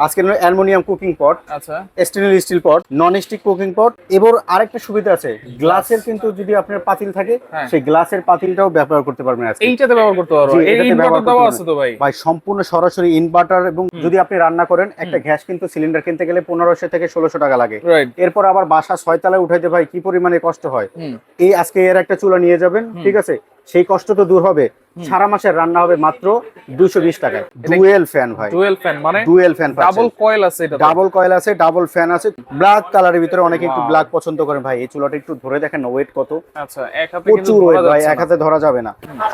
আজকে aluminium cooking pot আচ্ছা। Stainless steel pot non stick cooking pot এবার আরেকটা সুবিধা আছে গ্লাসের কিন্তু যদি আপনার পাতিল থাকে হ্যাঁ। সেই গ্লাসের পাতিলটাও ব্যবহার করতে পারবেন আজকে। এইটাতে ব্যবহার করতে পারব। ইনভার্টার পারবেন। আছে তো ভাই। ভাই সম্পূর্ণ সরাসরি ইনভার্টার এবং যদি আপনি রান্না করেন একটা গ্যাস কিন্তু সিলিন্ডার কিনতে গেলে পনেরোশো থেকে ষোলোশো টাকা লাগে। রাইট এরপর আবার বাসা ছয়তলায় উঠাইতে ভাই কি পরিমাণে কষ্ট হয়? এই আজকে এর একটা চুলা নিয়ে যাবেন ঠিক আছে? সেই কষ্ট তো দূর হবে। সারা মাসের রান্না হবে মাত্র দুশো বিশ টাকায়। ডুয়েল ফ্যান ভাই। ডুয়েল ফ্যান মানে ডুয়েল ফ্যান ডাবল কয়েল আছে এটা ডাবল কয়েল আছে ডাবল ফ্যান আছে। ব্ল্যাক কালারের ভিতরে অনেকে একটু ব্ল্যাক পছন্দ করেন ভাই। এই চুলাটা একটু ধরে দেখেন ওয়েট কত? আচ্ছা এক হাতে কিন্তু ওয়েট ভাই এক হাতে ধরা যাবে না।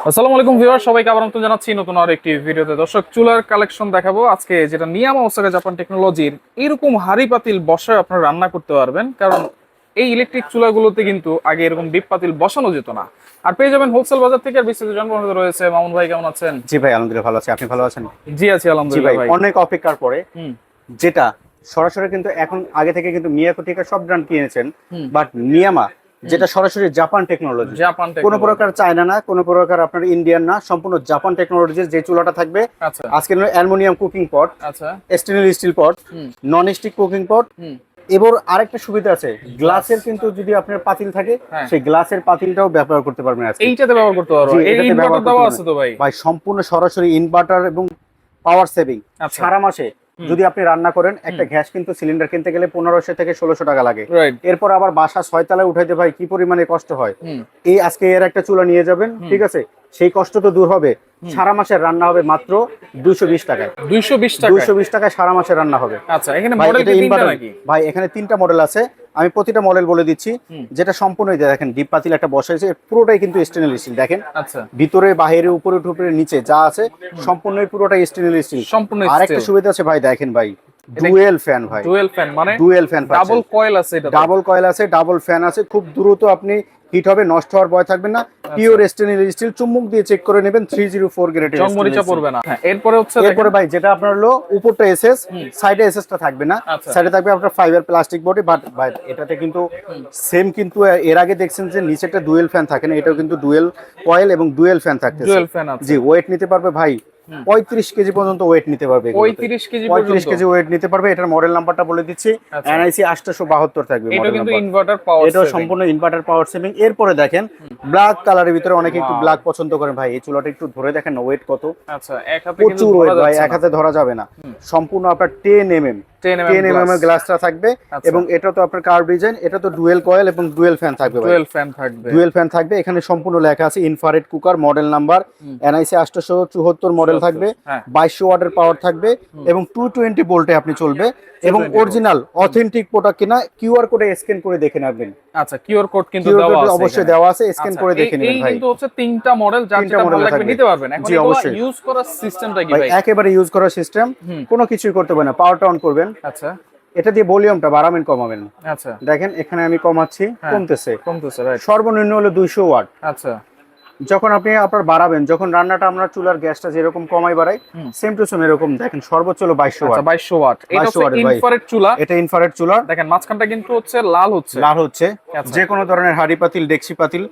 আসসালামু আলাইকুম ভিউয়ার সবাইকে আবার নতুন জানাচ্ছি নতুন আর একটি ভিডিওতে। দর্শক চুলার কালেকশন দেখাবো। আজকে যেটা নিয়ামা ওসাকা জাপান টেকনোলজির এরকম হাড়ি পাতিল বসায় আপনারা রান্না করতে পারবেন। কারণ এই ইলেকট্রিক চুলাগুলোতে কিন্তু আগে এরকম ডিপ পাতিল বসানো যেত না। আর পেয়ে যাবেন হোলসেল বাজার থেকে আর বিস্তারিত জন্মগ্রহণ রয়েছে মামুন ভাই কেমন আছেন? জি ভাই আলহামদুলিল্লাহ ভালো আছি। আপনি ভালো আছেন? জি আছি আলহামদুলিল্লাহ ভাই। অনেক অপেক্ষার পরে যেটা সরাসরি কিন্তু এখন আগে থেকে কিন্তু মিয়াকো থেকে সব ব্র্যান্ড কিনেছেন বাট নিয়ামা যেটা সরাসরি জাপান টেকনোলজি জাপান কোনো প্রকার চায়না না কোনো প্রকার আপনার ইন্ডিয়ান না সম্পূর্ণ জাপান টেকনোলজির যে চুলাটা থাকবে আচ্ছা। আজকে অ্যালুমিনিয়াম কুকিং পট আচ্ছা। Stainless steel pot non stick cooking pot এবার আরেকটা সুবিধা আছে গ্লাসের কিন্তু যদি আপনার পাতিল থাকে হ্যাঁ। সেই গ্লাসের পাতিলটাও ব্যবহার করতে পারবেন এইটাতে ব্যবহার করতে পারব এটাতে ব্যবহার দেওয়া আছে তো ভাই? ভাই সম্পূর্ণ সরাসরি ইনভার্টার এবং পাওয়ার সেভিং আচ্ছা। সারা মাসে যদি আপনি রান্না করেন একটা গ্যাস কিন্তু সিলিন্ডার কিনতে গেলে পনেরোশো থেকে ষোলোশো টাকা লাগে। এরপর আবার বাসা ছয়তলায় উঠাইতে ভাই কি পরিমাণে কষ্ট হয়? এই আজকে এর একটা চুলা নিয়ে যাবেন ঠিক আছে? সেই কষ্ট তো দূর হবে। সারা মাসের রান্না হবে মাত্র দুশো বিশ টাকায়। 220 টাকা দুশো বিশ টাকায় সারা মাসের রান্না হবে। আচ্ছা এখানে ভাই, এখানে তিনটা মডেল আছে। আমি প্রতিটা মডেল বলে দিচ্ছি। যেটা সম্পূর্ণ দেখেন ডিপ পাতিল একটা বসাইছে পুরোটাই কিন্তু স্টেনলেস স্টিল দেখেন। আচ্ছা। ভিতরে বাহিরে উপরে টুপরে নিচে যা আছে সম্পূর্ণই পুরোটাই স্টেনলেস স্টিল সম্পূর্ণ আর একটা সুবিধা আছে ভাই দেখেন ভাই। ডুয়েল ফ্যান ভাই। ডুয়েল ফ্যান মানে? ডুয়েল ফ্যান ডাবল কয়েল আছে এটা ডাবল কয়েল আছে ডাবল ফ্যান আছে। খুব দ্রুত আপনি হিট হবে নষ্ট হওয়ার ভয় থাকবে না। আচ্ছা। পিওর স্টেনলেস স্টিল চুম্বক দিয়ে চেক করে নেবেন থ্রি জিরো ফোর গ্রেডের জংমরিচা পড়বে না। হ্যাঁ এরপরে হচ্ছে এরপরে ভাই যেটা আপনার হলো উপরটা এসএস সাইডে এসএসটা থাকবে না। আচ্ছা। সাইডে থাকবে আপনার ফাইবার প্লাস্টিক বডি বাট ভাই এটাতে কিন্তু সেম কিন্তু এর আগে দেখছেন যে নিচেটা ডুয়েল ফ্যান থাকে না এটাও কিন্তু ডুয়েল কয়েল এবং ডুয়েল ফ্যান থাকতে ডুয়েল ফ্যান আছে। জি ওয়েট নিতে পারবে ভাই পঁয়ত্রিশ কেজি পর্যন্ত ওয়েট নিতে পারবে। 35 কেজি পঁয়ত্রিশ কেজি ওয়েট নিতে পারবে। এটার মডেল নাম্বারটা বলে দিচ্ছি। আচ্ছা। এনআইসি আটশো বাহাত্তর থাকবে এটা কিন্তু ইনভার্টার পাওয়ার এটাও সম্পূর্ণ ইনভার্টার পাওয়ার সেভিং এরপরে দেখেন ব্ল্যাক কালারের ভিতরে অনেকে একটু ব্ল্যাক পছন্দ করেন। ভাই এই চুলাটা একটু ধরে দেখেন ওয়েট কত? আচ্ছা এক হাতে কিন্তু প্রচুর ওয়েট ধরা ভাই এক হাতে ধরা যাবে না। সম্পূর্ণ আপনার ten M M 10 mm ten M M glass। গ্লাসটা থাকবে। আচ্ছা। এবং এটা তো আপনার কার্ভ ডিজাইন এটা তো ডুয়েল কয়েল এবং ডুয়েল ফ্যান থাকবে ডুয়েল ফ্যান থাকবে। ডুয়েল ফ্যান থাকবে। এখানে সম্পূর্ণ লেখা আছে infrared cooker model number NIC আটশো চুয়াত্তর মডেল থাকবে হ্যাঁ। বাইশশো ওয়াটের পাওয়ার থাকবে এবং টু টোয়েন্টি ভোল্টে আপনি চলবে এবং অরিজিনাল অথেন্টিক প্রোডাক্ট কিনা কিউআর কোডে স্ক্যান করে দেখে নেবেন। আচ্ছা কিউআর কোড কিন্তু দেওয়া আছে অবশ্যই দেওয়া আছে স্ক্যান করে দেখে নেবেন ভাই। কিন্তু হচ্ছে তিনটা মডেল তিনটা যেটা ভালো লাগবে। নিতে পারবেন। এখন অবশ্যই। ইউজ করার সিস্টেমটা কি ভাই একেবারে ইউজ করার সিস্টেম কোনো কিছুই করতে হবে না পাওয়ারটা অন করবেন। আচ্ছা। এটা দিয়ে ভলিউমটা বাড়াবেন কমাবেন। আচ্ছা। দেখেন এখানে আমি কমাচ্ছি হ্যাঁ। কমতেছে। কমতেছে সর্বনিম্ন হলো দুইশো ওয়াট। আচ্ছা। যখন আপনি আপনার বাড়াবেন যখন রান্নাটা আমরা চুলার গ্যাসটা যেরকম কমাই বাড়াই সেম টু সেম এরকম দেখেন সর্বোচ্চ হলো আচ্ছা ওয়াট। 2200 ওয়াট। এটা হচ্ছে watt এর ভাই। ইনফ্রারেড চুলা। এটা ইনফ্রারেড চুলা। দেখেন মাঝখানটা কিন্তু হচ্ছে লাল হচ্ছে। লাল হচ্ছে। আচ্ছা। যে কোনো ধরনের হাড়ি পাতিল ডেক্সি পাতিল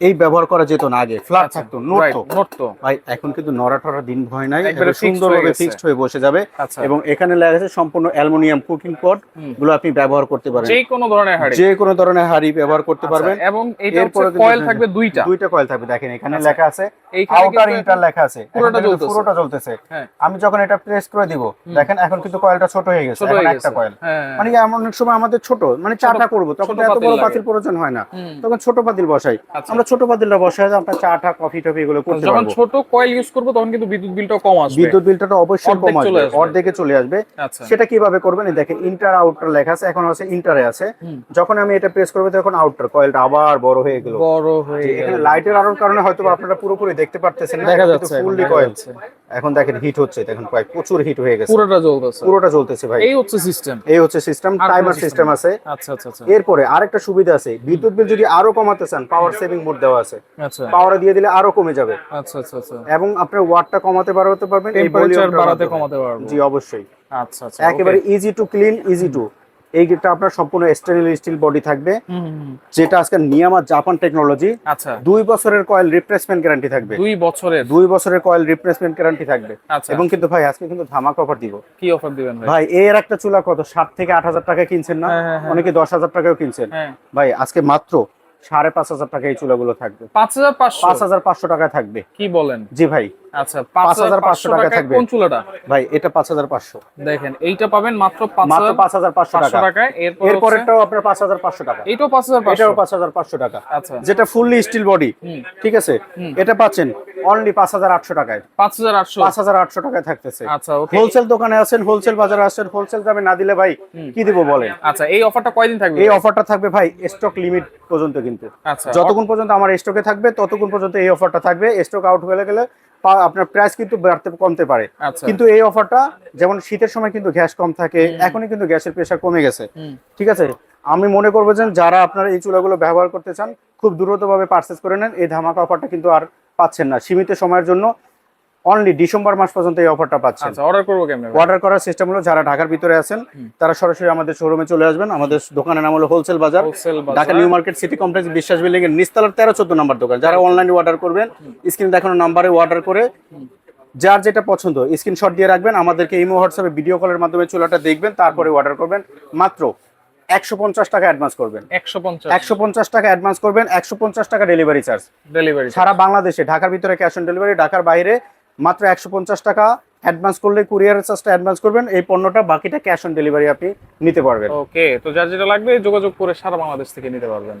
এই ব্যবহার করা যেত না আগে। ফ্ল্যাট থাকতো নড়তো। নড়তো। ভাই এখন কিন্তু নড়াটড়া দিন ভয় নাই। সুন্দরভাবে ফিক্সড হয়ে বসে যাবে। আচ্ছা। এবং এখানে লেখা আছে সম্পূর্ণ অ্যালুমিনিয়াম কুকিং পটগুলো আপনি ব্যবহার করতে পারেন। যে কোনো ধরনের হাড়ি। যে কোনো ধরনের হাড়ি ব্যবহার করতে পারবেন। আচ্ছা, এবং এটা এরপরে কয়েল থাকবে দুইটা। দুইটা কয়েল থাকবে। দেখেন এখানে আচ্ছা। লেখা আছে আউটার কিন্তু ইন্টার লেখা আছে। পুরোটা জ্বলতেছে। পুরোটা জ্বলতেছে হ্যাঁ। আমি যখন এটা প্রেস করে দিব দেখেন এখন কিন্তু কয়েলটা ছোট হয়ে গেছে। একটা কয়েল হ্যাঁ। মানে এমন অনেক সময় আমাদের ছোট মানে চাটা করব তখন এত বড়। পাতিল প্রয়োজন হয় না। তখন ছোট পাতিল বসাই। আচ্ছা। আমরা ছোট পাতিলটা বসাই আপনার চাটা কফি টফি এগুলো করতে যখন পারব। ছোট কয়েল ইউজ করব তখন কিন্তু বিদ্যুৎ বিলটাও কম আসবে। বিদ্যুৎ বিলটা তো অবশ্যই কম আসবে। অর্ধেকে চলে আসবে। আচ্ছা। সেটা কীভাবে করবেন দেখেন ইন্টার আউটার লেখা আছে এখন আছে ইন্টারে আছে। যখন আমি এটা প্রেস করব তখন আউটার কয়েলটা আবার বড় হয়ে গেল। বড় হয়ে এখানে লাইটের আলোর কারণে হয়তো আপনারা পুরোপুরি দেখতে পারতেছেন না দেখা যাচ্ছে ফুললি কয়েল এখন দেখেন হিট হচ্ছে দেখেন কয়েল প্রচুর হিট হয়ে গেছে। পুরোটা জ্বলতেছে। পুরোটা চলতেছে ভাই। এই হচ্ছে সিস্টেম এই হচ্ছে সিস্টেম টাইমার সিস্টেম আছে। আচ্ছা আচ্ছা আচ্ছা। এরপরে আরেকটা সুবিধা আছে বিদ্যুৎ বিল যদি আরও কমাতে চান পাওয়ার সেভিং মোড দেওয়া আছে। আচ্ছা। পাওয়ার দিয়ে দিলে আরও কমে যাবে। আচ্ছা আচ্ছা আচ্ছা। এবং আপনার ওয়াটটা কমাতে বাড়াতে পারবেন টেম্পারেচার বাড়াতে কমাতে পারব। জি অবশ্যই। আচ্ছা আচ্ছা একেবারে easy to clean easy to এইটা আপনার সম্পূর্ণ স্টেনলেস স্টিল বডি থাকবে। যেটা আজকে নিয়ামা জাপান টেকনোলজি আচ্ছা। দুই বছরের কয়েল রিপ্লেসমেন্ট গ্যারান্টি থাকবে। দুই বছরের? দুই বছরের কয়েল রিপ্লেসমেন্ট গ্যারান্টি থাকবে। আচ্ছা। এবং কিন্তু ভাই আজকে কিন্তু ধামাক অফার দিব। কি অফার দিবেন ভাই? ভাই এর একটা চুলা কত? সাত থেকে আট হাজার টাকা কিনছেন না? হ্যাঁ, হ্যাঁ, হ্যাঁ। অনেকে দশ হাজার টাকাও কিনছেন। হ্যাঁ। ভাই আজকে মাত্র সাড়ে পাঁচ হাজার টাকা এই চুলাগুলো থাকবে। পাঁচ হাজার পাঁচ হাজার পাঁচশো টাকা থাকবে। কি বলেন? জি ভাই। আচ্ছা পাঁচ হাজার পাঁচশো 5,500 টাকা থাকবে। কোন চুলাটা ভাই এটা পাঁচ হাজার পাঁচশো দেখেন এইটা পাবেন মাত্র পাঁচ মাত্র হাজার পাঁচ হাজার পাঁচশো পাঁচশো টাকা টাকায় এরপর এর হচ্ছে- পরেরটাও আপনার পাঁচ হাজার পাঁচশো টাকা এইটাও পাঁচ হাজার পাঁচশো এটাও পাঁচ হাজার পাঁচশো টাকা আচ্ছা যেটা ফুললি স্টিল বডি ঠিক আছে এটা পাচ্ছেন অনলি পাঁচ হাজার আটশো টাকায় পাঁচ হাজার আটশো পাঁচ হাজার আটশো টাকায় থাকতেছে আচ্ছা ওকে হোলসেল দোকানে আছেন হোলসেল বাজারে আছেন হোলসেল দামে না দিলে ভাই কি দিব বলেন আচ্ছা এই অফারটা কয়দিন থাকবে এই অফারটা থাকবে ভাই স্টক লিমিট পর্যন্ত কিন্তু আচ্ছা যতক্ষণ পর্যন্ত আমার স্টকে থাকবে ততক্ষণ পর্যন্ত এই অফারটা থাকবে স্টক আউট হয়ে গেলে আপনার প্রাইস কিন্তু বাড়তে কমতে পারে। আচ্ছা। কিন্তু এই অফারটা যেমন শীতের সময় কিন্তু গ্যাস কম থাকে এখনই কিন্তু গ্যাসের প্রেশার কমে গেছে। ঠিক আছে? আমি মনে করব যে যারা আপনার এই চুলাগুলো ব্যবহার করতে চান খুব দ্রুত ভাবে পার্সেস করে নেন। এই ধামাকা অফারটা কিন্তু আর পাচ্ছেন না। সীমিত সময়ের জন্য অনলি ডিসেম্বর মাস পর্যন্ত এই অফারটা পাচ্ছেন। আচ্ছা অর্ডার করব কেমনে অর্ডার করার সিস্টেম হলো যারা ঢাকার ভিতরে আছেন তারা সরাসরি আমাদের শোরুমে চলে আসবেন। আমাদের দোকানের নাম হলো হোলসেল বাজার Dhaka new market city complex Biswas building এর নিচতলার তেরো চোদ্দ নাম্বার দোকান। যারা অনলাইনে অর্ডার করবেন স্ক্রিন দেখানো নাম্বারে অর্ডার করে যার যেটা পছন্দ স্ক্রিনশট দিয়ে রাখবেন। আমাদেরকে ইমো হোয়াটসঅ্যাপে ভিডিও কলের মাধ্যমে চুলাটা দেখবেন তারপরে অর্ডার করবেন। মাত্র একশো পঞ্চাশ টাকা অ্যাডভান্স করবেন। একশো পঞ্চাশ। একশো পঞ্চাশ টাকা অ্যাডভান্স করবেন একশো পঞ্চাশ টাকা ডেলিভারি চার্জ ডেলিভারি সারা বাংলাদেশে ঢাকার ভিতরে ক্যাশ অন ডেলিভারি ঢাকার বাইরে মাত্র একশো পঞ্চাশ টাকা। অ্যাডভান্স করলে কুরিয়ারের চার্জটা অ্যাডভান্স করবেন। এই পণ্যটা বাকিটা ক্যাশ অন ডেলিভারি আপনি নিতে পারবেন। ওকে তো যা যেটা লাগবে যোগাযোগ করে সারা বাংলাদেশ থেকে নিতে পারবেন।